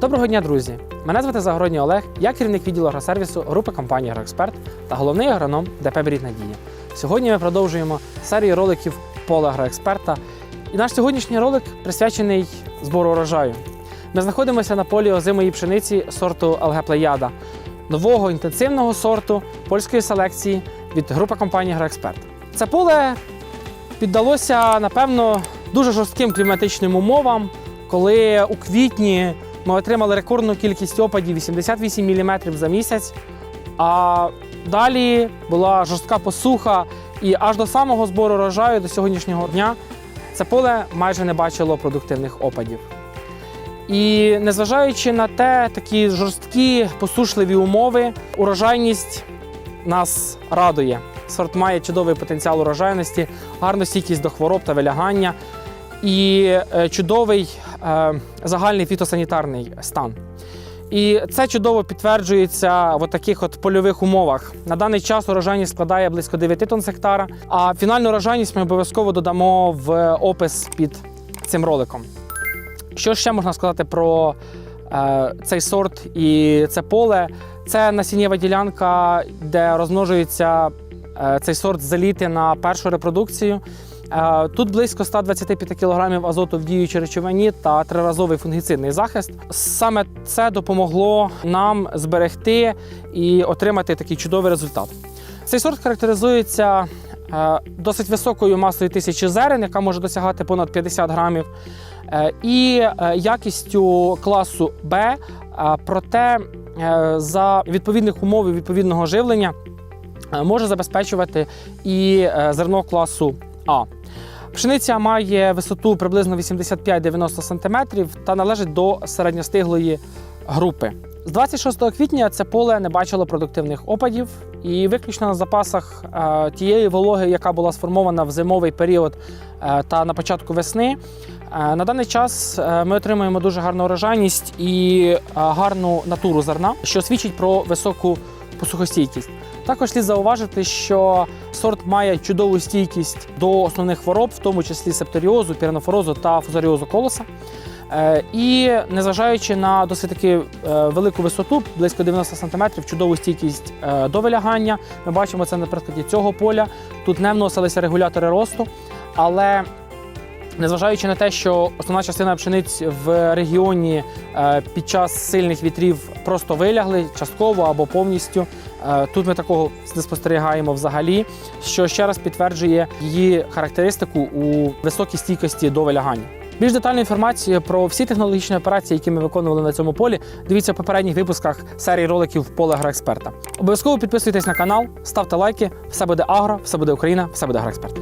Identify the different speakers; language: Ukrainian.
Speaker 1: Доброго дня, друзі! Мене звати Загородній Олег, я керівник відділу агросервісу групи компанії «Агроексперт» та головний агроном ДП «Беріт Надія. Сьогодні ми продовжуємо серію роликів поле агроексперта. І наш сьогоднішній ролик присвячений збору урожаю. Ми знаходимося на полі озимої пшениці сорту ЛГ Плеяда, нового інтенсивного сорту польської селекції від групи компанії «Агроексперт». Це поле піддалося, напевно, дуже жорстким кліматичним умовам, коли у квітні ми отримали рекордну кількість опадів 88 мм за місяць. А далі була жорстка посуха, і аж до самого збору урожаю до сьогоднішнього дня це поле майже не бачило продуктивних опадів. І незважаючи на те, такі жорсткі посушливі умови, урожайність нас радує. Сорт має чудовий потенціал урожайності, гарну стійкість до хвороб та вилягання і е, чудовий е, загальний фітосанітарний стан. І це чудово підтверджується в таких от польових умовах. На даний час урожайність складає близько 9 тонн з гектара, а фінальну урожайність ми обов'язково додамо в опис під цим роликом. Що ще можна сказати про е, цей сорт і це поле? Це насіннєва ділянка, де розмножується цей сорт заліти на першу репродукцію. Е, Тут близько 125 кг азоту в діючій речовині та триразовий фунгіцидний захист. Саме це допомогло нам зберегти і отримати такий чудовий результат. Цей сорт характеризується е, досить високою масою тисячі зерен, яка може досягати понад 50 грамів, е, і е, якістю класу Б. е, Проте е, за відповідних умов і відповідного живлення е, може забезпечувати і е, зерно класу А. Пшениця має висоту приблизно 85-90 см та належить до середньостиглої групи. З 26 квітня це поле не бачило продуктивних опадів, і виключно на запасах е, тієї вологи, яка була сформована в зимовий період е, та на початку весни. Е, на даний час е, ми отримуємо дуже гарну урожайність і е, гарну натуру зерна, що свідчить про високу посухостійкість. Також слід зауважити, що сорт має чудову стійкість до основних хвороб, в тому числі септоріозу, піренофорозу та фузаріозу колоса. Е, І незважаючи на досить таки е, велику висоту, близько 90 см, чудову стійкість е, до вилягання. Ми бачимо це на прикладі цього поля. Тут не вносилися регулятори росту, але Незважаючи на те, що основна частина пшениць в регіоні під час сильних вітрів просто вилягли частково або повністю. Е, Тут ми такого не спостерігаємо взагалі, що ще раз підтверджує її характеристику у високій стійкості до вилягання. Більш детальну інформацію про всі технологічні операції, які ми виконували на цьому полі, дивіться в попередніх випусках серії роликів поле агроексперта. Обов'язково підписуйтесь на канал, ставте лайки. Все буде агро, все буде Україна, все буде агроексперт.